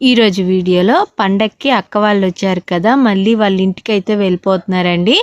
ఈరోజు వీడియోలో పండక్కి అక్క వాళ్ళు వచ్చారు కదా మళ్ళీ వాళ్ళ ఇంటికి అయితే వెళ్ళిపోతున్నారండి.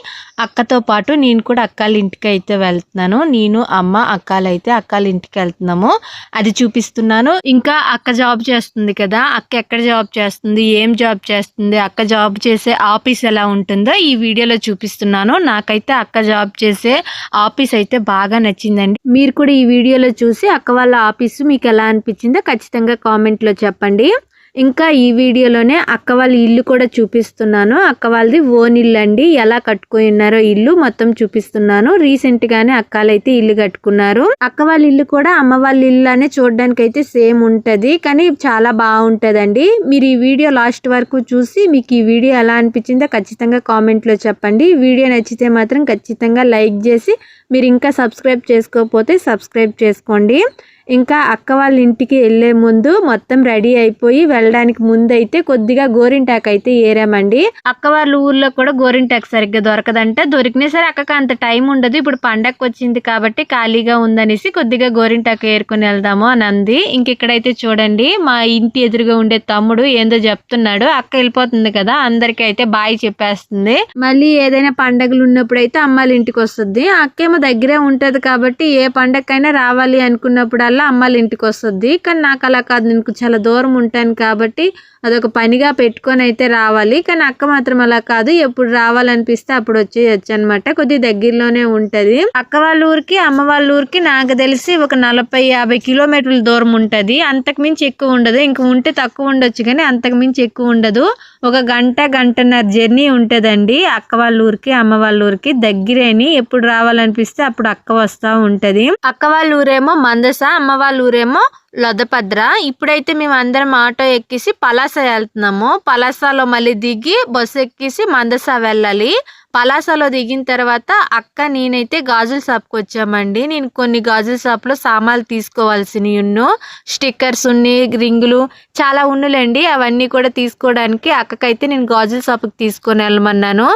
అక్కతో పాటు నేను కూడా అక్కల ఇంటికి అయితే వెళ్తున్నాను. నేను అమ్మ అక్కలు అయితే అక్కల ఇంటికి వెళ్తున్నాము. అది చూపిస్తున్నాను. ఇంకా అక్క జాబ్ చేస్తుంది కదా అక్క ఎక్కడ జాబ్ చేస్తుంది ఏం జాబ్ చేస్తుంది అక్క జాబ్ చేసే ఆఫీస్ ఎలా ఉంటుందో ఈ వీడియోలో చూపిస్తున్నాను. నాకైతే అక్క జాబ్ చేసే ఆఫీస్ అయితే బాగా నచ్చిందండి. మీరు కూడా ఈ వీడియోలో చూసి అక్క వాళ్ళ ఆఫీసు మీకు ఎలా అనిపించిందో ఖచ్చితంగా కామెంట్లో చెప్పండి. ఇంకా ఈ వీడియోలోనే అక్క వాళ్ళ ఇల్లు కూడా చూపిస్తున్నాను. అక్క వాళ్ళది ఓన్ ఇల్లు అండి. ఎలా కట్టుకుని ఉన్నారో ఇల్లు మొత్తం చూపిస్తున్నాను. రీసెంట్ గానే అక్కలైతే ఇల్లు కట్టుకున్నారు. అక్క వాళ్ళ ఇల్లు కూడా అమ్మ వాళ్ళ ఇల్లు అనే చూడడానికి అయితే సేమ్ ఉంటది. కానీ చాలా బాగుంటదండి. మీరు ఈ వీడియో లాస్ట్ వరకు చూసి మీకు ఈ వీడియో ఎలా అనిపించిందో ఖచ్చితంగా కామెంట్లో చెప్పండి. వీడియో నచ్చితే మాత్రం ఖచ్చితంగా లైక్ చేసి మీరు ఇంకా సబ్స్క్రైబ్ చేసుకోకపోతే సబ్స్క్రైబ్ చేసుకోండి. ఇంకా అక్క వాళ్ళ ఇంటికి వెళ్ళే ముందు మొత్తం రెడీ అయిపోయి వెళ్ళడానికి ముందు అయితే కొద్దిగా గోరింటాక్ అయితే ఏరామండి. అక్క వాళ్ళ ఊర్లో కూడా గోరింటాక్ సరిగ్గా దొరకదంట. దొరికినా సరే అక్కకి అంత టైం ఉండదు. ఇప్పుడు పండగ వచ్చింది కాబట్టి ఖాళీగా ఉందనేసి కొద్దిగా గోరింటాక్ ఏరుకుని వెళ్దాము అని అంది. ఇంకెక్కడైతే చూడండి మా ఇంటి ఎదురుగా ఉండే తమ్ముడు ఏందో చెప్తున్నాడు. అక్క వెళ్ళిపోతుంది కదా అందరికి అయితే బాయ్ చెప్పేస్తుంది. మళ్ళీ ఏదైనా పండగలు ఉన్నప్పుడు అయితే అమ్మాయిల ఇంటికి వస్తుంది. అక్కేమో దగ్గరే ఉంటది కాబట్టి ఏ పండగకైనా రావాలి అనుకున్నప్పుడు వల్ల అమ్మాయిల ఇంటికి వస్తుంది. కానీ నాకు అలా కాదు. నేను చాలా దూరం ఉంటాను కాబట్టి అదొక పనిగా పెట్టుకొని అయితే రావాలి. కానీ అక్క మాత్రం అలా కాదు. ఎప్పుడు రావాలనిపిస్తే అప్పుడు వచ్చేయచ్చు అనమాట కొద్ది దగ్గరలోనే ఉంటుంది. అక్క వాళ్ళ ఊరికి అమ్మ వాళ్ళ ఊరికి నాకు తెలిసి ఒక నలభై యాభై కిలోమీటర్ల దూరం ఉంటుంది. అంతకు మించి ఎక్కువ ఉండదు. ఇంక ఉంటే తక్కువ ఉండొచ్చు కానీ అంతకు మించి ఎక్కువ ఉండదు. ఒక గంట గంటన్నర జర్నీ ఉంటుందండి. అక్క వాళ్ళ ఊరికి అమ్మ వాళ్ళ ఊరికి దగ్గరేని. ఎప్పుడు రావాలనిపిస్తే అప్పుడు అక్క వస్తూ ఉంటుంది. అక్క వాళ్ళ ఊరేమో మందస అమ్మ వాళ్ళ ఊరేమో లొదపద్ర. ఇప్పుడైతే మేము అందరం ఆటో ఎక్కేసి పలాస వెళ్తున్నాము. పలాసలో మళ్ళీ దిగి బస్సు ఎక్కేసి మందస వెళ్ళాలి. పలాసలో దిగిన తర్వాత అక్క నేనైతే గాజుల షాప్కి వచ్చామండి. నేను కొన్ని గాజుల షాప్లో సామాన్లు తీసుకోవాల్సినవి ఉన్ను. స్టిక్కర్స్ ఉన్నాయి రింగులు చాలా ఉన్నులేండి. అవన్నీ కూడా తీసుకోవడానికి అక్కకైతే నేను గాజుల షాప్కి తీసుకొని వెళ్ళమన్నాను.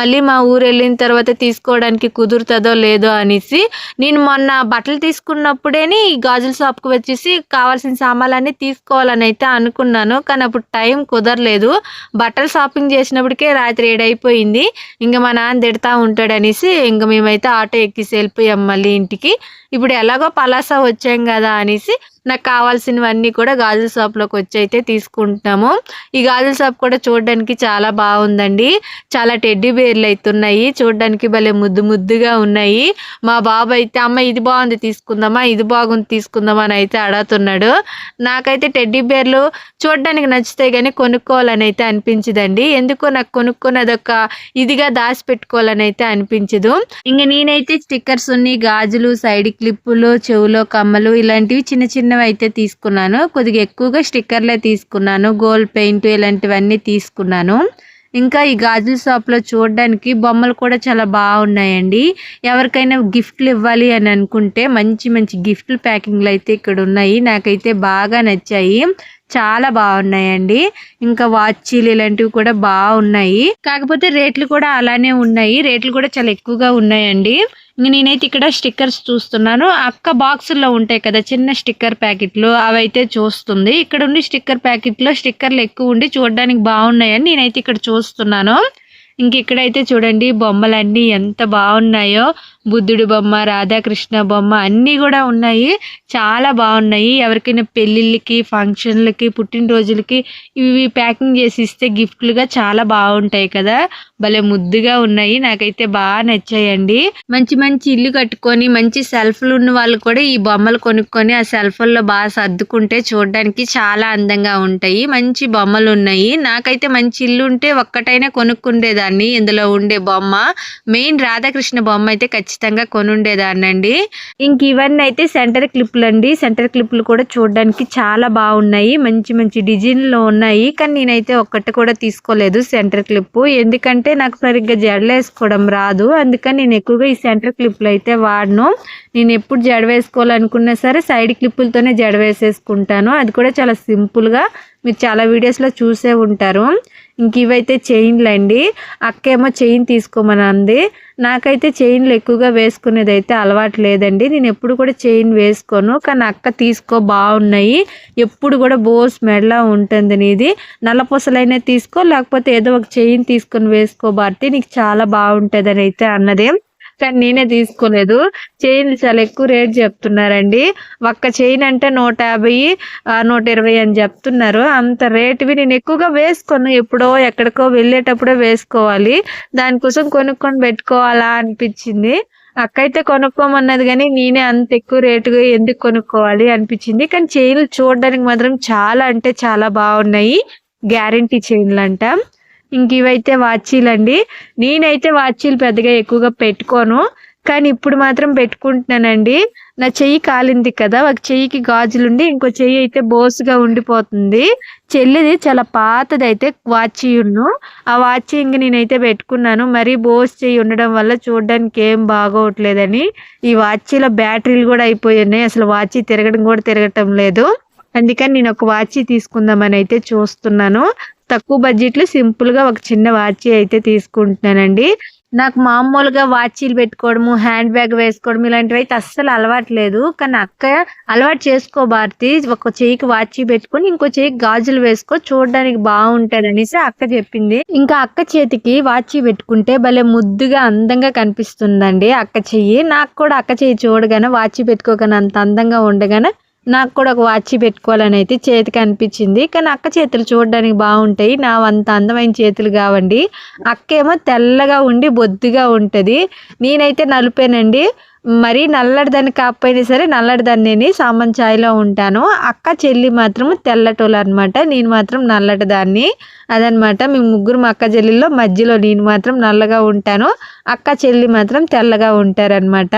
మళ్ళీ మా ఊరు వెళ్ళిన తర్వాత తీసుకోవడానికి కుదురుతుందో లేదో అనేసి నేను మొన్న బట్టలు తీసుకున్నప్పుడేని ఈ గాజుల షాప్కి వచ్చేసి కావాల్సిన సామాన్లన్నీ తీసుకోవాలని అయితే అనుకున్నాను. కానీ అప్పుడు టైం కుదరలేదు. బట్టలు షాపింగ్ చేసినప్పటికే రాత్రి ఏడైపోయింది. ఇంకా మా నాన్న తిడతా ఉంటాడు అనేసి ఇంక మేమైతే ఆటో ఎక్కిసి వెళ్ళిపోయాం మళ్ళీ ఇంటికి. ఇప్పుడు ఎలాగో పలాస వచ్చాం కదా అనేసి నాకు కావాల్సినవన్నీ కూడా గాజుల షాప్లోకి వచ్చి అయితే తీసుకుంటున్నాము. ఈ గాజుల షాప్ కూడా చూడడానికి చాలా బాగుందండి. చాలా టెడ్డీ బేర్లు అయితే ఉన్నాయి. చూడడానికి భలే ముద్దు ముద్దుగా ఉన్నాయి. మా బాబు అయితే అమ్మ ఇది బాగుంది తీసుకుందామా ఇది బాగుంది తీసుకుందామా అని అయితే అడుగుతున్నాడు. నాకైతే టెడ్డీ బేర్లు చూడడానికి నచ్చుతాయి కానీ కొనుక్కోవాలని అయితే అనిపించదండి. ఎందుకో నాకు కొనుక్కున్నదొక ఇదిగా దాచి పెట్టుకోవాలని అయితే అనిపించదు. ఇంకా నేనైతే స్టిక్కర్స్ ఉన్నాయి గాజులు సైడ్ క్లిప్పులు చెవులో కమ్మలు ఇలాంటివి చిన్న చిన్న చిన్నవి అయితే తీసుకున్నాను. కొద్దిగా ఎక్కువగా స్టిక్కర్లే తీసుకున్నాను. గోల్డ్ పెయింట్ ఇలాంటివన్నీ తీసుకున్నాను. ఇంకా ఈ గాజుల షాప్లో చూడడానికి బొమ్మలు కూడా చాలా బాగున్నాయండి. ఎవరికైనా గిఫ్ట్లు ఇవ్వాలి అని అనుకుంటే మంచి మంచి గిఫ్ట్లు ప్యాకింగ్లు అయితే ఇక్కడ ఉన్నాయి నాకైతే బాగా నచ్చాయి. చాలా బాగున్నాయండి. ఇంకా వాచీలు ఇలాంటివి కూడా బాగున్నాయి. కాకపోతే రేట్లు కూడా అలానే ఉన్నాయి. రేట్లు కూడా చాలా ఎక్కువగా ఉన్నాయండి. ఇంక నేనైతే ఇక్కడ స్టిక్కర్స్ చూస్తున్నాను. అక్క బాక్సుల్లో ఉంటాయి కదా చిన్న స్టిక్కర్ ప్యాకెట్లు అవైతే చూస్తుంది. ఇక్కడ ఉండి స్టిక్కర్ ప్యాకెట్లో స్టిక్కర్లు ఎక్కువ ఉండి చూడడానికి బాగున్నాయని నేనైతే ఇక్కడ చూస్తున్నాను. ఇంక ఇక్కడైతే చూడండి బొమ్మలన్నీ ఎంత బాగున్నాయో. బుద్ధుడి బొమ్మ రాధాకృష్ణ బొమ్మ అన్నీ కూడా ఉన్నాయి. చాలా బాగున్నాయి. ఎవరికైనా పెళ్ళిళ్ళకి ఫంక్షన్లకి పుట్టినరోజులకి ఇవి ప్యాకింగ్ చేసి ఇస్తే గిఫ్ట్లుగా చాలా బాగుంటాయి కదా. భలే ముద్దుగా ఉన్నాయి. నాకైతే బాగా నచ్చాయండి. మంచి మంచి ఇల్లు కట్టుకొని మంచి సెల్ఫ్లు ఉన్న వాళ్ళు కూడా ఈ బొమ్మలు కొనుక్కొని ఆ సెల్ఫ్ల్లో బాగా సర్దుకుంటే చూడడానికి చాలా అందంగా ఉంటాయి. మంచి బొమ్మలు ఉన్నాయి. నాకైతే మంచి ఇల్లు ఉంటే ఒక్కటైనా కొనుక్కుండేదాన్ని. ఇందులో ఉండే బొమ్మ మెయిన్ రాధాకృష్ణ బొమ్మ అయితే ఖచ్చితంగా ఖచ్చితంగా కొనుండేదాన్నండి. ఇంక ఇవన్నీ అయితే సెంటర్ క్లిప్లు అండి సెంటర్ క్లిప్లు కూడా చూడడానికి చాలా బాగున్నాయి. మంచి మంచి డిజైన్లో ఉన్నాయి. కానీ నేనైతే ఒక్కటి కూడా తీసుకోలేదు సెంటర్ క్లిప్ ఎందుకంటే నాకు సరిగ్గా జడలు వేసుకోవడం రాదు. అందుకని నేను ఎక్కువగా ఈ సెంటర్ క్లిప్లు అయితే వాడను. నేను ఎప్పుడు జడ వేసుకోవాలనుకున్నా సరే సైడ్ క్లిప్పులతోనే జడ వేసేసుకుంటాను. అది కూడా చాలా సింపుల్గా మీరు చాలా వీడియోస్లో చూసే ఉంటారు. ఇంక ఇవైతే చైన్లు అండి అక్కేమో చైన్ తీసుకోమని అంది. నాకైతే చైన్లు ఎక్కువగా వేసుకునేది అయితే అలవాటు లేదండి. నేను ఎప్పుడు కూడా చైన్ వేసుకోను. కానీ అక్క తీసుకో బాగున్నాయి ఎప్పుడు కూడా బోస్ మెడలా ఉంటుంది నీది. నల్లపూసలైనా తీసుకో లేకపోతే ఏదో ఒక చైన్ తీసుకొని వేసుకో భారతి. నీకు చాలా బాగుంటుంది అని అయితే అన్నది. కానీ నేనే తీసుకోలేదు. చైన్ చాలా ఎక్కువ రేట్ చెప్తున్నారండి. ఒక్క చైన్ అంటే నూట యాభై నూట ఇరవై అని చెప్తున్నారు. అంత రేటువి నేను ఎక్కువగా వేసుకోను. ఎప్పుడో ఎక్కడికో వెళ్ళేటప్పుడే వేసుకోవాలి. దానికోసం కొనుక్కొని పెట్టుకోవాలా అనిపించింది. అక్క అయితే కొనుక్కోమన్నది కానీ నేనే అంత ఎక్కువ రేటుగా ఎందుకు కొనుక్కోవాలి అనిపించింది. కానీ చైన్లు చూడడానికి మాత్రం చాలా అంటే చాలా బాగున్నాయి. గ్యారంటీ చైన్లు అంట ఇంక ఇవైతే వాచీలు అండి. నేనైతే వాచీలు పెద్దగా ఎక్కువగా పెట్టుకోను. కానీ ఇప్పుడు మాత్రం పెట్టుకుంటున్నానండి. నా చెయ్యి కాలింది కదా ఒక చెయ్యికి గాజులుండి ఇంకో చెయ్యి అయితే బోసుగా ఉండిపోతుంది. చెల్లిది చాలా పాతది అయితే వాచీను ఆ వాచీ ఇంక నేనైతే పెట్టుకున్నాను. మరీ బోస్ చెయ్యి ఉండడం వల్ల చూడడానికి ఏం బాగోవట్లేదని ఈ వాచీలో బ్యాటరీలు కూడా అయిపోయినాయి అసలు వాచీ తిరగడం కూడా తిరగటం లేదు. అందుకని నేను ఒక వాచీ తీసుకుందామని అయితే చూస్తున్నాను. తక్కువ బడ్జెట్లో సింపుల్గా ఒక చిన్న వాచ్ అయితే తీసుకుంటున్నానండి. నాకు మామూలుగా వాచీలు పెట్టుకోవడము హ్యాండ్ బ్యాగ్ వేసుకోవడం ఇలాంటివి అయితే అస్సలు అలవాటు లేదు. కానీ అక్క అలవాటు చేసుకో భారతి. ఒక చెయ్యికి వాచి పెట్టుకొని ఇంకో చెయ్యికి గాజులు వేసుకో చూడడానికి బాగుంటుంది అనేసి అక్క చెప్పింది. ఇంకా అక్క చేతికి వాచి పెట్టుకుంటే భలే ముద్దుగా అందంగా కనిపిస్తుందండి అక్క చెయ్యి. నాకు కూడా అక్క చెయ్యి చూడగానే వాచి పెట్టుకోగానే అంత అందంగా ఉండగానే నాకు కూడా ఒక వాచ్ పెట్టుకోవాలని అయితే చేతికి అనిపించింది. కానీ అక్క చేతులు చూడడానికి బాగుంటాయి. నా అంత అందమైన చేతులు కావండి. అక్క ఏమో తెల్లగా ఉండి బొద్దుగా ఉంటుంది. నేనైతే నలుపేనండి. మరీ నల్లడిదాన్ని కాకపోయినా సరే నల్లడిదాన్ని సామాన్ ఛాయ్లో ఉంటాను. అక్క చెల్లి మాత్రం తెల్లటోళ్ళు అనమాట నేను మాత్రం నల్లటిదాన్ని. అదనమాట మేము ముగ్గురు మా అక్క చెల్లిలో మధ్యలో నేను మాత్రం నల్లగా ఉంటాను. అక్క చెల్లి మాత్రం తెల్లగా ఉంటారనమాట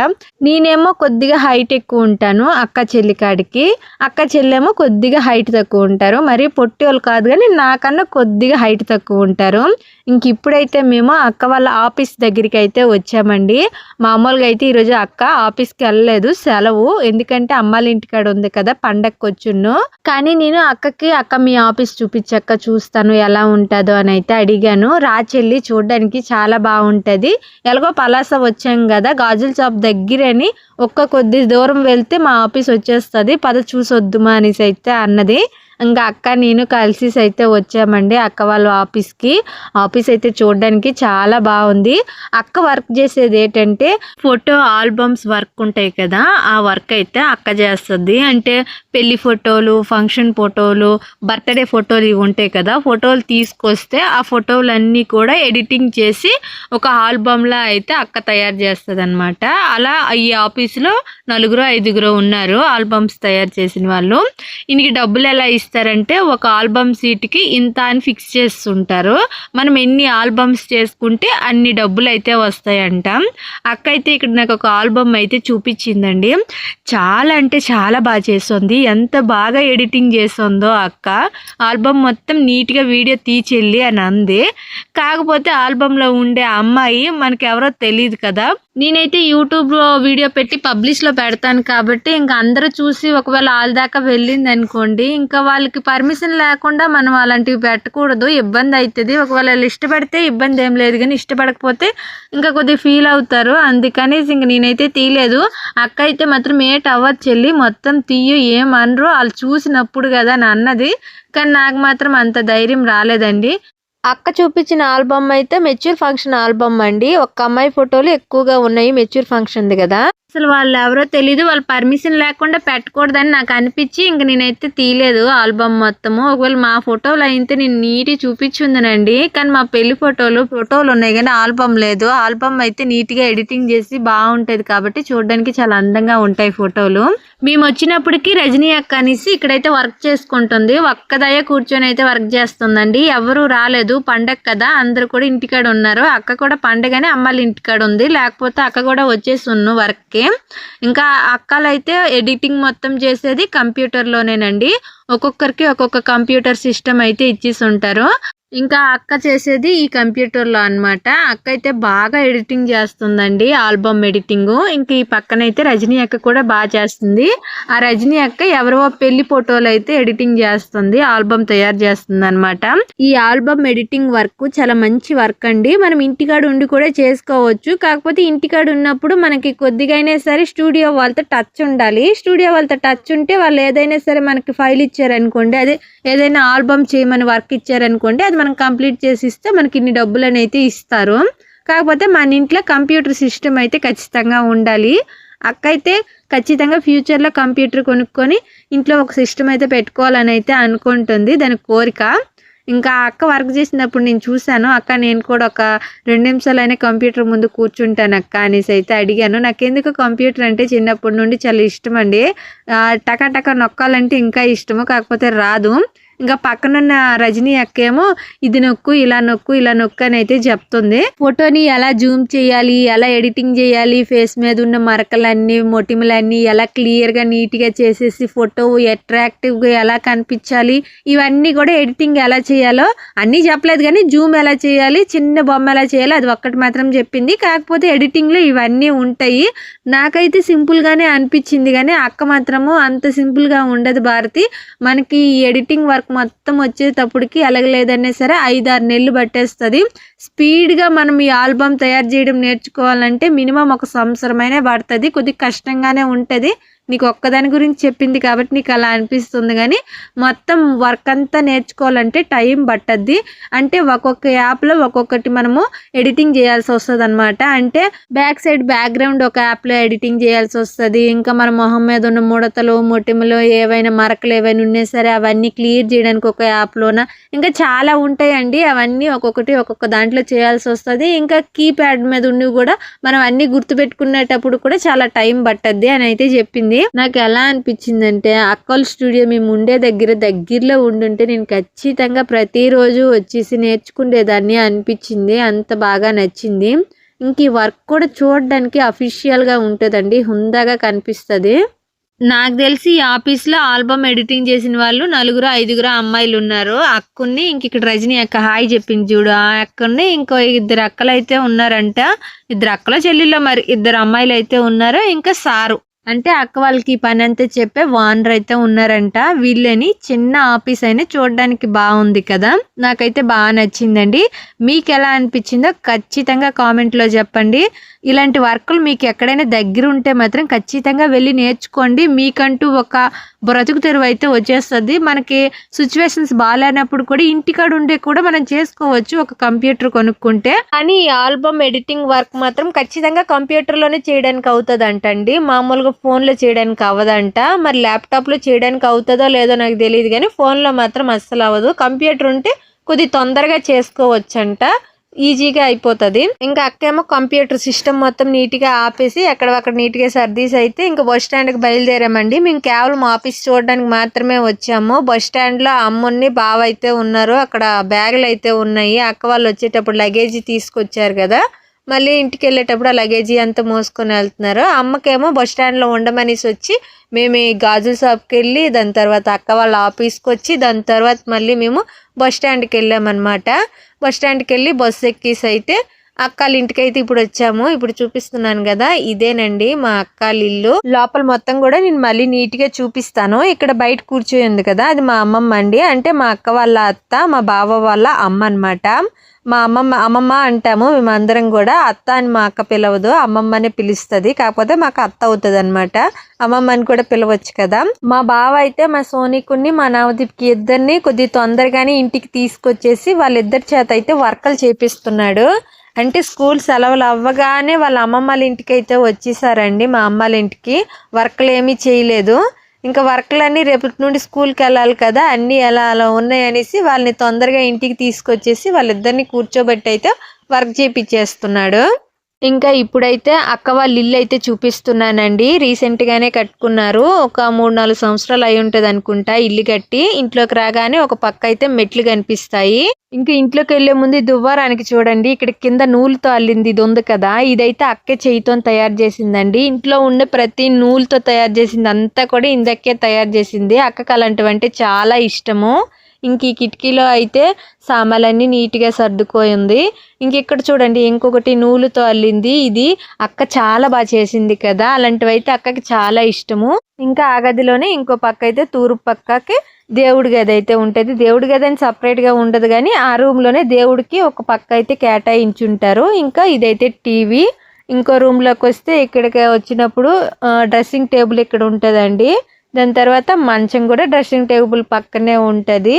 నేనేమో కొద్దిగా హైట్ ఎక్కువ ఉంటాను అక్క చెల్లి కాడికి. అక్క చెల్లెమో కొద్దిగా హైట్ తక్కువ ఉంటారు. మరి పొట్టి వాళ్ళు కాదు కానీ నాకన్నా కొద్దిగా హైట్ తక్కువ ఉంటారు. ఇంక ఇప్పుడైతే మేము అక్క వాళ్ళ ఆఫీస్ దగ్గరికి అయితే వచ్చామండి. మామూలుగా అయితే ఈరోజు అక్క అక్క ఆఫీస్కి వెళ్ళలేదు సెలవు. ఎందుకంటే అమ్మాయిల ఇంటికాడ ఉంది కదా పండగకి వచ్చిండు కానీ నేను అక్కకి అక్క మీ ఆఫీస్ చూపించక్క చూస్తాను ఎలా ఉంటుందో అని అయితే అడిగాను. రాచెల్లి చూడడానికి చాలా బాగుంటుంది ఎలాగో పలాస వచ్చాం కదా గాజుల షాప్ దగ్గరని ఒక్క కొద్ది దూరం వెళ్తే మా ఆఫీస్ వచ్చేస్తుంది. పద చూసొద్దుమా అనేసి అయితే అన్నది. ఇంకా అక్క నేను కలిసి అయితే వచ్చామండి అక్క వాళ్ళ ఆఫీస్కి. ఆఫీస్ అయితే చూడడానికి చాలా బాగుంది. అక్క వర్క్ చేసేది ఏంటంటే ఫోటో ఆల్బమ్స్ వర్క్ ఉంటాయి కదా ఆ వర్క్ అయితే అక్క చేస్తుంది. అంటే పెళ్ళి ఫోటోలు ఫంక్షన్ ఫోటోలు బర్త్డే ఫోటోలు ఇవి ఉంటాయి కదా ఫోటోలు తీసుకొస్తే ఆ ఫోటోలన్నీ కూడా ఎడిటింగ్ చేసి ఒక ఆల్బమ్లా అయితే అక్క తయారు చేస్తుంది అనమాట అలా ఈ ఆఫీస్లో నలుగురు ఐదుగురు ఉన్నారు ఆల్బమ్స్ తయారు చేసిన వాళ్ళు. ఇనికి డబ్బులు ఎలా ఇస్తారంటే ఒక ఆల్బమ్ సీట్కి ఇంత అని ఫిక్స్ చేస్తుంటారు. మనం ఎన్ని ఆల్బమ్స్ చేసుకుంటే అన్ని డబ్బులు అయితే వస్తాయంట. అక్క అయితే ఇక్కడ నాకు ఒక ఆల్బమ్ అయితే చూపించిందండి. చాలా అంటే చాలా బాగా చేస్తుంది. ఎంత బాగా ఎడిటింగ్ చేస్తుందో అక్క. ఆల్బమ్ మొత్తం నీట్గా వీడియో తీచెల్లి అని అంది. కాకపోతే ఆల్బంలో ఉండే అమ్మాయి మనకెవరో తెలియదు కదా. నేనైతే యూట్యూబ్లో వీడియో పెట్టి పబ్లిష్లో పెడతాను కాబట్టి ఇంకా అందరూ చూసి ఒకవేళ వాళ్ళ దాకా వెళ్ళింది అనుకోండి ఇంకా వాళ్ళకి పర్మిషన్ లేకుండా మనం అలాంటివి పెట్టకూడదు. ఇబ్బంది అవుతుంది ఒకవేళ వాళ్ళు ఇష్టపడితే ఇబ్బంది ఏం లేదు కానీ ఇష్టపడకపోతే ఇంకా కొద్దిగా ఫీల్ అవుతారు. అందుకని ఇంక నేనైతే తీయలేదు. అక్క అయితే మాత్రం ఏ టవర్ చెల్లి మొత్తం తీయు ఏమనరు వాళ్ళు చూసినప్పుడు కదా అని అన్నది. కానీ నాకు మాత్రం అంత ధైర్యం రాలేదండి. అక్క చూపించిన ఆల్బమ్ అయితే మెచ్యూర్ ఫంక్షన్ ఆల్బమ్ అండి. ఒక్క అమ్మాయి ఫోటోలు ఎక్కువగా ఉన్నాయి మెచ్యూర్ ఫంక్షన్ది కదా. అసలు వాళ్ళు ఎవరో తెలీదు వాళ్ళు పర్మిషన్ లేకుండా పెట్టకూడదని నాకు అనిపించి ఇంక నేనైతే తీయలేదు ఆల్బమ్ మొత్తము. ఒకవేళ మా ఫోటోలు అయితే నేను నీట్ చూపించుందనండి కానీ మా పెళ్ళి ఫోటోలు ఫోటోలు ఉన్నాయి కానీ ఆల్బమ్ లేదు. ఆల్బమ్ అయితే నీట్గా ఎడిటింగ్ చేసి బాగుంటుంది కాబట్టి చూడడానికి చాలా అందంగా ఉంటాయి ఫోటోలు. మేము వచ్చినప్పటికి రజనీ అక్క అనేసి ఇక్కడైతే వర్క్ చేసుకుంటుంది. ఒక్కదయ్య కూర్చొని అయితే వర్క్ చేస్తుందండి. ఎవరు రాలేదు. పండగ కదా అందరు కూడా ఇంటికాడ ఉన్నారు. అక్క కూడా పండగనే అమ్మాయిల ఇంటికాడ ఉంది. లేకపోతే అక్క కూడా వచ్చేసి ఉన్ను వర్క్కి ఇంకా అక్కలైతే ఎడిటింగ్ మొత్తం చేసేది కంప్యూటర్లోనేనండి. ఒక్కొక్కరికి ఒక్కొక్క కంప్యూటర్ సిస్టమ్ అయితే ఇచ్చేసి ఉంటారు ఇంకా అక్క చేసేది ఈ కంప్యూటర్లో అన్నమాట. అక్క అయితే బాగా ఎడిటింగ్ చేస్తుందండి ఆల్బమ్ ఎడిటింగ్. ఇంక ఈ పక్కన అయితే రజనీ అక్క కూడా బాగా చేస్తుంది. ఆ రజనీ అక్క ఎవరో పెళ్ళి ఫోటోలు అయితే ఎడిటింగ్ చేస్తుంది ఆల్బమ్ తయారు చేస్తుంది అనమాట ఈ ఆల్బమ్ ఎడిటింగ్ వర్క్ చాలా మంచి వర్క్ అండి. మనం ఇంటికాడ ఉండి కూడా చేసుకోవచ్చు. కాకపోతే ఇంటికాడ ఉన్నప్పుడు మనకి కొద్దిగా అయినా సరే స్టూడియో వాళ్ళతో టచ్ ఉండాలి. స్టూడియో వాళ్ళతో టచ్ ఉంటే వాళ్ళు ఏదైనా సరే మనకి ఫైల్ ఇచ్చారనుకోండి అదే ఏదైనా ఆల్బమ్ చేయమని వర్క్ ఇచ్చారనుకోండి అది మనం కంప్లీట్ చేసి ఇస్తే మనకి ఇన్ని డబ్బులు అయితే ఇస్తారు. కాకపోతే మన ఇంట్లో కంప్యూటర్ సిస్టమ్ అయితే ఖచ్చితంగా ఉండాలి. అక్క అయితే ఖచ్చితంగా ఫ్యూచర్లో కంప్యూటర్ కొనుక్కొని ఇంట్లో ఒక సిస్టమ్ అయితే పెట్టుకోవాలని అయితే అనుకుంటుంది. దాని కోరిక. ఇంకా అక్క వర్క్ చేసినప్పుడు నేను చూశాను. అక్క నేను కూడా ఒక రెండు నిమిషాలైనా కంప్యూటర్ ముందు కూర్చుంటాను అక్క అనేసి అయితే అడిగాను. నాకెందుకు కంప్యూటర్ అంటే చిన్నప్పటి నుండి చాలా ఇష్టం అండి. ఆ, నొక్కాలంటే ఇంకా ఇష్టము. కాకపోతే రాదు. ఇంకా పక్కనున్న రజనీ అక్క ఏమో ఇది నొక్కు ఇలా నొక్కు ఇలా నొక్కు అని అయితే చెప్తుంది. ఫోటోని ఎలా జూమ్ చేయాలి ఎలా ఎడిటింగ్ చేయాలి ఫేస్ మీద ఉన్న మరకలన్నీ మొటిమలన్నీ ఎలా క్లియర్గా నీట్గా నీట్గా చేసేసి ఫోటో అట్రాక్టివ్గా ఎలా కనిపించాలి ఇవన్నీ కూడా ఎడిటింగ్ ఎలా చేయాలో అన్నీ చెప్పలేదు కానీ జూమ్ ఎలా చేయాలి చిన్న బొమ్మ ఎలా చేయాలి అది ఒక్కటి మాత్రం చెప్పింది. కాకపోతే ఎడిటింగ్లో ఇవన్నీ ఉంటాయి. నాకైతే సింపుల్గానే అనిపించింది కానీ అక్క మాత్రము అంత సింపుల్గా ఉండదు భారతి. మనకి ఈ ఎడిటింగ్ వర్క్ మొత్తం వచ్చేటప్పటికి ఎలగలేదనే సరే ఐదు ఆరు నెలలు పట్టేస్తుంది. స్పీడ్గా మనం ఈ ఆల్బమ్ తయారు చేయడం నేర్చుకోవాలంటే మినిమం ఒక సంవత్సరమైనా పడుతుంది. కొద్దిగా కష్టంగానే ఉంటుంది. నీకు ఒక్కదాని గురించి చెప్పింది కాబట్టి నీకు అలా అనిపిస్తుంది కానీ మొత్తం వర్క్ అంతా నేర్చుకోవాలంటే టైం పట్టద్ది. అంటే ఒక్కొక్క యాప్లో ఒక్కొక్కటి మనము ఎడిటింగ్ చేయాల్సి వస్తుంది అనమాట అంటే బ్యాక్ సైడ్ బ్యాక్గ్రౌండ్ ఒక యాప్లో ఎడిటింగ్ చేయాల్సి వస్తుంది. ఇంకా మన మొహం మీద ఉన్న ముడతలు మొటిమలు ఏవైనా మరకలు ఏవైనా ఉన్నా సరే అవన్నీ క్లియర్ చేయడానికి ఒక యాప్లోన? ఇంకా చాలా ఉంటాయండి. అవన్నీ ఒక్కొక్కటి ఒక్కొక్క దాంట్లో చేయాల్సి వస్తుంది. ఇంకా కీప్యాడ్ మీద ఉండి కూడా మనం అన్ని గుర్తుపెట్టుకునేటప్పుడు కూడా చాలా టైం పట్టద్ది అని అయితే చెప్పింది. నాకు ఎలా అనిపించిందంటే అక్కల్ స్టూడియో మేము ఉండే దగ్గర దగ్గరలో ఉండుంటే నేను ఖచ్చితంగా ప్రతిరోజు వచ్చేసి నేర్చుకునేదాన్ని అనిపించింది అంత బాగా నచ్చింది. ఇంక ఈ వర్క్ కూడా చూడడానికి అఫీషియల్గా ఉంటుందండి హుందాగా కనిపిస్తుంది. నాకు తెలిసి ఈ ఆఫీస్లో ఆల్బమ్ ఎడిటింగ్ చేసిన వాళ్ళు నలుగురు ఐదుగురు అమ్మాయిలు ఉన్నారు. అక్కుని ఇంక ఇక్కడ రజనీ అక్క హాయ్ చెప్పింది చూడు. ఆ అక్కని ఇంకో ఇద్దరు అక్కలు అయితే ఉన్నారంట. ఇద్దరు అక్కల చెల్లిలో మరి ఇద్దరు అమ్మాయిలు అయితే ఉన్నారు. ఇంకా సారు. అంటే అక్క వాళ్ళకి ఈ పని అంతా చెప్పే వానర్ అయితే ఉన్నారంట. వీళ్ళని చిన్న ఆఫీస్ అయినా చూడడానికి బాగుంది కదా. నాకైతే బాగా నచ్చిందండి. మీకు ఎలా అనిపించిందో ఖచ్చితంగా కామెంట్లో చెప్పండి. ఇలాంటి వర్కులు మీకు ఎక్కడైనా దగ్గర ఉంటే మాత్రం ఖచ్చితంగా వెళ్ళి నేర్చుకోండి. మీకంటూ ఒక బ్రతుకు తెరువు అయితే వచ్చేస్తుంది. మనకి సిచ్యువేషన్స్ బాగాలేనప్పుడు కూడా ఇంటికాడ ఉండే కూడా మనం చేసుకోవచ్చు ఒక కంప్యూటర్ కొనుక్కుంటే. కానీ ఈ ఆల్బమ్ ఎడిటింగ్ వర్క్ మాత్రం ఖచ్చితంగా కంప్యూటర్లోనే చేయడానికి అవుతుంది మామూలుగా ఫోన్లో చేయడానికి అవ్వదంట. మరి ల్యాప్టాప్లో చేయడానికి అవుతుందో లేదో నాకు తెలియదు కానీ ఫోన్లో మాత్రం అస్సలు అవ్వదు. కంప్యూటర్ ఉంటే కొద్ది తొందరగా చేసుకోవచ్చంట. ఈజీగా అయిపోతుంది. ఇంకా అక్కేమో కంప్యూటర్ సిస్టమ్ మొత్తం నీట్గా ఆపేసి అక్కడ నీట్గా సర్దీస్ అయితే ఇంకా బస్ స్టాండ్కి బయలుదేరామండి. మేము కేవలం ఆఫీస్ చూడడానికి మాత్రమే వచ్చాము. బస్ స్టాండ్లో అమ్ముని బావ అయితే ఉన్నారు. అక్కడ బ్యాగులు అయితే ఉన్నాయి. అక్క వాళ్ళు వచ్చేటప్పుడు లగేజ్ తీసుకొచ్చారు కదా. మళ్ళీ ఇంటికి వెళ్ళేటప్పుడు ఆ లగేజీ అంతా మోసుకొని వెళ్తున్నారు. అమ్మకేమో బస్ స్టాండ్లో ఉండమనేసి వచ్చి మేము ఈ గాజుల షాప్కి వెళ్ళి దాని తర్వాత అక్క వాళ్ళ ఆఫీస్కి వచ్చి దాని తర్వాత మళ్ళీ మేము బస్ స్టాండ్కి వెళ్ళామన్నమాట. బస్ స్టాండ్కి వెళ్ళి బస్సు ఎక్కేసి అయితే అక్కాళ్ళ ఇంటికైతే ఇప్పుడు వచ్చాము. ఇప్పుడు చూపిస్తున్నాను కదా ఇదేనండి మా అక్కాళ్ళ ఇల్లు లోపల మొత్తం కూడా నేను మళ్ళీ నీట్గా చూపిస్తాను. ఇక్కడ బయట కూర్చొని ఉంది కదా అది మా అమ్మమ్మ అండి అంటే మా అక్క వాళ్ళ అత్త మా బావ వాళ్ళ అమ్మ అనమాట మా అమ్మమ్మ అమ్మమ్మ అంటాము మేమందరం కూడా అత్త అని మా అక్క పిలవదు అమ్మమ్మనే పిలుస్తుంది. కాకపోతే మాకు అత్త అవుతుంది అనమాట అమ్మమ్మని కూడా పిలవచ్చు కదా. మా బావ అయితే మా సోనికుని మా నవదీప్కి ఇద్దరిని కొద్ది తొందరగానే ఇంటికి తీసుకొచ్చేసి వాళ్ళిద్దరి చేత అయితే వర్కలు చేపిస్తున్నాడు. అంటే స్కూల్ సెలవులు అవ్వగానే వాళ్ళ అమ్మమ్మ వాళ్ళ ఇంటికి అయితే వచ్చేసారండి మా అమ్మ వాళ్ళ ఇంటికి. వర్క్లు ఏమీ చేయలేదు. ఇంకా వర్క్లన్నీ రేపటి నుండి స్కూల్కి వెళ్ళాలి కదా అన్నీ ఎలా అలా ఉన్నాయనేసి వాళ్ళని తొందరగా ఇంటికి తీసుకొచ్చేసి వాళ్ళిద్దరిని కూర్చోబెట్టి అయితే వర్క్ చేపించేస్తున్నాడు ఇంకా ఇప్పుడైతే అక్క వాళ్ళ ఇల్లు అయితే చూపిస్తున్నానండి. రీసెంట్గానే కట్టుకున్నారు. ఒక మూడు నాలుగు సంవత్సరాలు అయి ఉంటుంది అనుకుంటా ఇల్లు కట్టి. ఇంట్లోకి రాగానే ఒక పక్క అయితే మెట్లు కనిపిస్తాయి. ఇంకా ఇంట్లోకి వెళ్ళే ముందు దువ్వారానికి చూడండి. ఇక్కడ కింద నూలుతో అల్లింది ఇది ఉంది కదా. ఇదైతే అక్కే చేయితో తయారు చేసిందండి. ఇంట్లో ఉండే ప్రతి నూలుతో తయారు చేసింది అంతా కూడా ఇందక్కే తయారు చేసింది. అక్కకు అలాంటివంటే చాలా ఇష్టము. ఇంక ఈ కిటికీలో అయితే సామాన్లన్నీ నీట్గా సర్దుకోయింది ఇంక ఇక్కడ చూడండి ఇంకొకటి నూలుతో అల్లింది. ఇది అక్క చాలా బాగా చేసింది కదా అలాంటివైతే అక్కకి చాలా ఇష్టము. ఇంకా ఆ గదిలోనే ఇంకో పక్క అయితే తూర్పు పక్కకి దేవుడి గది అయితే ఉంటుంది. దేవుడి గది అని సపరేట్గా ఉండదు కానీ ఆ రూమ్లోనే దేవుడికి ఒక పక్క అయితే కేటాయించుంటారు. ఇంకా ఇదైతే టీవీ. ఇంకో రూమ్లోకి వస్తే ఇక్కడికి వచ్చినప్పుడు డ్రెస్సింగ్ టేబుల్ ఇక్కడ ఉంటుందండి. దాని తర్వాత మంచం కూడా డ్రెస్సింగ్ టేబుల్ పక్కనే ఉంటుంది.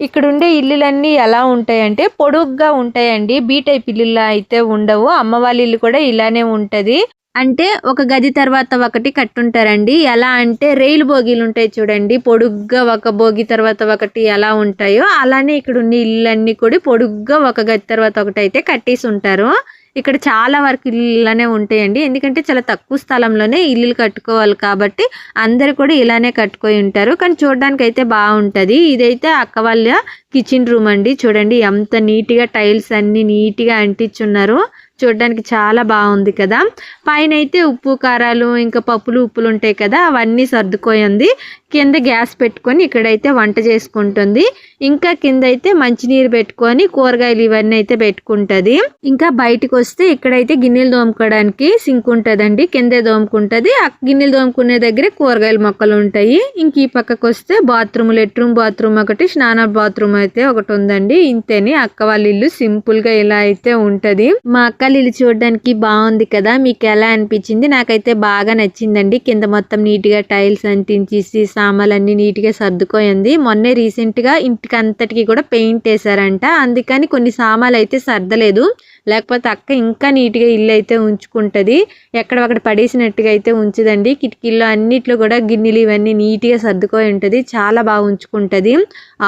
ఇక్కడ ఉండే ఇల్లులన్నీ ఎలా ఉంటాయంటే పొడుగ్గా ఉంటాయండి. బీ టైప్ ఇల్లులా అయితే ఉండవు. అమ్మ వాళ్ళ ఇల్లు కూడా ఇలానే ఉంటుంది. అంటే ఒక గది తర్వాత ఒకటి కట్టుంటారండి. ఎలా అంటే రైలు బోగీలు ఉంటాయి చూడండి. పొడుగ్గా ఒక బోగి తర్వాత ఒకటి ఎలా ఉంటాయో అలానే ఇక్కడ ఉన్న ఇల్లు కూడా పొడుగ్గా ఒక గది తర్వాత ఒకటి అయితే కట్టేసి ఉంటారు. ఇక్కడ చాలా వరకు ఇల్లులనే ఉంటాయండి. ఎందుకంటే చాలా తక్కువ స్థలంలోనే ఇల్లులు కట్టుకోవాలి కాబట్టి అందరు కూడా ఇలానే కట్టుకొని ఉంటారు. కానీ చూడడానికి అయితే బాగుంటుంది. ఇదైతే అక్క వాళ్ళ కిచెన్ రూమ్ అండి. చూడండి ఎంత నీట్గా టైల్స్ అన్ని నీట్గా అంటించున్నారు. చూడడానికి చాలా బాగుంది కదా. పైన అయితే ఉప్పు కారాలు ఇంకా పప్పులు ఉప్పులు ఉంటాయి కదా అవన్నీ సర్దుకోయింది కింద గ్యాస్ పెట్టుకొని ఇక్కడైతే వంట చేసుకుంటుంది. ఇంకా కింద అయితే మంచినీరు పెట్టుకొని కూరగాయలు ఇవన్నీ అయితే పెట్టుకుంటది. ఇంకా బయటకు వస్తే ఇక్కడైతే గిన్నెలు దోముకోవడానికి సింక్ ఉంటదండి. కిందే దోముకుంటది ఆ గిన్నెలు దోముకునే దగ్గర కూరగాయల మొక్కలు ఉంటాయి. ఇంక ఈ పక్కకు వస్తే బాత్రూమ్ లెట్రూమ్ బాత్రూమ్ ఒకటి స్నాన బాత్రూమ్ అయితే ఒకటి ఉందండి. ఇంతేని అక్క వాళ్ళ ఇల్లు సింపుల్గా ఇలా అయితే ఉంటది. మా అక్క ఇల్లు చూడడానికి బాగుంది కదా మీకు ఎలా అనిపించింది? నాకైతే బాగా నచ్చిందండి. కింద మొత్తం నీట్గా టైల్స్ అంటించేసి సామాన్లన్నీ నీట్గా సర్దుకోయింది మొన్నే రీసెంట్గా ఇంటికి అంతటికి కూడా పెయింట్ వేసారంట అందుకని కొన్ని సామాన్లు అయితే సర్దలేదు. లేకపోతే అక్క ఇంకా నీట్గా ఇల్లు అయితే ఉంచుకుంటుంది. ఎక్కడొక్కడ పడేసినట్టుగా అయితే ఉంచుదండి. కిటికీల్లో అన్నిట్లో కూడా గిన్నెలు ఇవన్నీ నీట్గా సర్దుకొని ఉంటుంది చాలా బాగా ఉంచుకుంటుంది.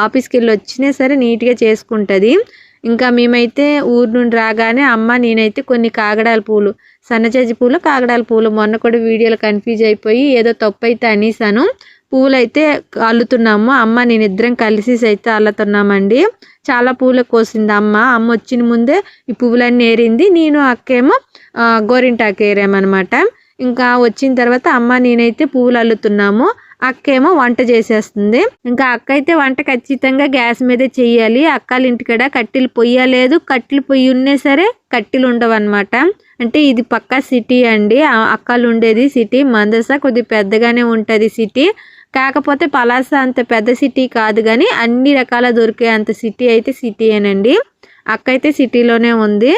ఆఫీస్కి వెళ్ళి వచ్చినా సరే నీట్గా చేసుకుంటుంది. ఇంకా మేమైతే ఊరు నుండి రాగానే అమ్మ నేనైతే కొన్ని కాగడాల పూలు సన్నజాజి పూలు కాగడాల పూలు మొన్న కూడా వీడియోలో కన్ఫ్యూజ్ అయిపోయి ఏదో తప్పు అయితే అనేసాను. పూలు అయితే అల్లుతున్నాము. అమ్మ నేను ఇద్దరం కలిసి అయితే అల్లుతున్నామండి. చాలా పూలు కోసింది అమ్మ. అమ్మ వచ్చిన ముందే ఈ పువ్వులన్నీ ఏరింది. నేను అక్కేమో గోరింటాకు ఏరామన్నమాట. ఇంకా వచ్చిన తర్వాత అమ్మ నేనైతే పువ్వులు అల్లుతున్నాము. అక్కేమో వంట చేసేస్తుంది. ఇంకా అక్క అయితే వంట ఖచ్చితంగా గ్యాస్ మీదే చెయ్యాలి అక్కల ఇంటికాడ కట్టెలు పొయ్యలేదు కట్టెలు పొయ్యి ఉన్నా సరే కట్టెలు ఉండవన్నమాట. అంటే ఇది పక్కా సిటీ అండి. అక్కలు ఉండేది సిటీ. మందస కొద్ది పెద్దగానే ఉంటుంది సిటీ. కాకపోతే పలాస అంత పెద్ద సిటీ కాదు కానీ అన్ని రకాల దొరికే అంత సిటీ అయితే సిటీయేనండి అక్క అయితే సిటీలోనే ఉంది.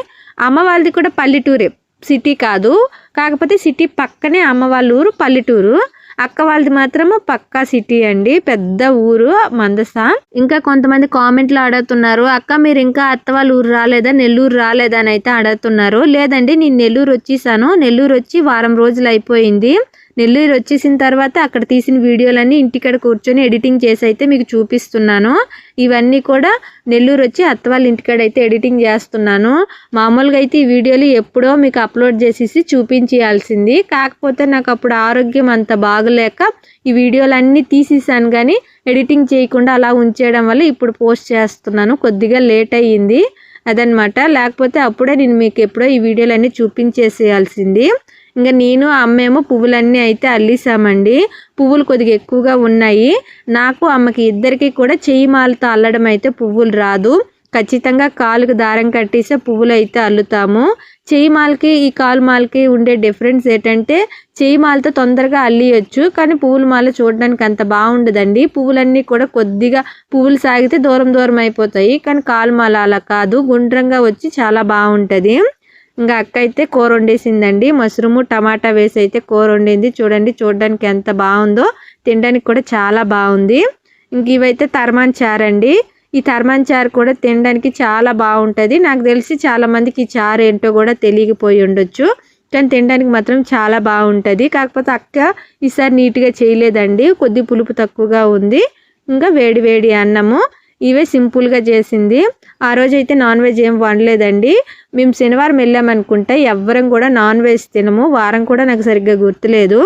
అమ్మ వాళ్ళది కూడా పల్లెటూరే. సిటీ కాదు. కాకపోతే సిటీ పక్కనే అమ్మ వాళ్ళ ఊరు పల్లెటూరు. అక్క వాళ్ళది మాత్రము పక్కా సిటీ అండి పెద్ద ఊరు మందస. ఇంకా కొంతమంది కామెంట్లు అడుగుతున్నారు అక్క మీరు ఇంకా అత్త వాళ్ళ ఊరు రాలేదా నెల్లూరు రాలేదా? అని అయితే అడుగుతున్నారు లేదండి నేను నెల్లూరు వచ్చేసాను. నెల్లూరు వచ్చి వారం రోజులు అయిపోయింది. నెల్లూరు వచ్చేసిన తర్వాత అక్కడ తీసిన వీడియోలన్నీ ఇంటికాడ కూర్చొని ఎడిటింగ్ చేసి అయితే మీకు చూపిస్తున్నాను. ఇవన్నీ కూడా నెల్లూరు వచ్చి అత్త వాళ్ళ ఇంటికాడ అయితే ఎడిటింగ్ చేస్తున్నాను. మామూలుగా అయితే ఈ వీడియోలు ఎప్పుడో మీకు అప్లోడ్ చేసేసి చూపించాల్సింది కాకపోతే నాకు అప్పుడు ఆరోగ్యం అంత బాగలేక ఈ వీడియోలన్నీ తీసేసాను కానీ ఎడిటింగ్ చేయకుండా అలా ఉంచేయడం వల్ల ఇప్పుడు పోస్ట్ చేస్తున్నాను. కొద్దిగా లేట్ అయ్యింది అదనమాట. లేకపోతే అప్పుడే నేను మీకు ఎప్పుడో ఈ వీడియోలన్నీ చూపించేసేయాల్సింది. ఇంకా నేను అమ్మేమో పువ్వులన్నీ అయితే అల్లిసామండి. పువ్వులు కొద్దిగా ఎక్కువగా ఉన్నాయి. నాకు అమ్మకి ఇద్దరికి కూడా చెయ్యి మాలతో అల్లడం అయితే పువ్వులు రాదు. ఖచ్చితంగా కాలుకు దారం కట్టేసే పువ్వులు అయితే అల్లుతాము. చెయ్యి మాలకి ఈ కాలు మాలకి ఉండే డిఫరెన్స్ ఏంటంటే చెయ్యి మాలతో తొందరగా అల్లియొచ్చు కానీ పువ్వుల మాల చూడడానికి అంత బాగుండదండి. పువ్వులన్నీ కూడా కొద్దిగా పువ్వులు సాగితే దూరం దూరం అయిపోతాయి కానీ కాలు మాల అలా కాదు. గుండ్రంగా వచ్చి చాలా బాగుంటుంది. ఇంకా అక్క అయితే కూర వండేసిందండి. మష్రూము టమాటా వేసి అయితే కూర వండింది. చూడండి చూడడానికి ఎంత బాగుందో. తినడానికి కూడా చాలా బాగుంది. ఇంక ఇవైతే తర్మాన్ చారండి ఈ తర్మాన్ చారు కూడా తినడానికి చాలా బాగుంటుంది. నాకు తెలిసి చాలామందికి ఈ చారు ఏంటో కూడా తెలియకపోయి ఉండొచ్చు. కానీ తినడానికి మాత్రం చాలా బాగుంటుంది. కాకపోతే అక్క ఈసారి నీట్గా చేయలేదండి. కొద్ది పులుపు తక్కువగా ఉంది. ఇంకా వేడి వేడి అన్నము. ఇవే సింపుల్గా చేసింది. ఆ రోజు అయితే నాన్ వెజ్ ఏం వండలేదండి. మేము శనివారం వెళ్ళామనుకుంటే ఎవ్వరం కూడా నాన్ వెజ్ తినము. వారం కూడా నాకు సరిగ్గా గుర్తులేదు.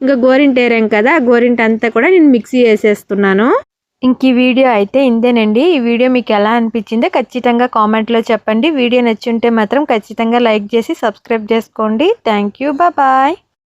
ఇంకా గోరింట ఏరాం కదా ఆ గోరింట అంతా కూడా నేను మిక్సీ వేసేస్తున్నాను ఇంక ఈ వీడియో అయితే ఇందేనండి ఈ వీడియో మీకు ఎలా అనిపించిందో ఖచ్చితంగా కామెంట్లో చెప్పండి. వీడియో నచ్చుంటే మాత్రం ఖచ్చితంగా లైక్ చేసి సబ్స్క్రైబ్ చేసుకోండి. Thank you. బాయ్.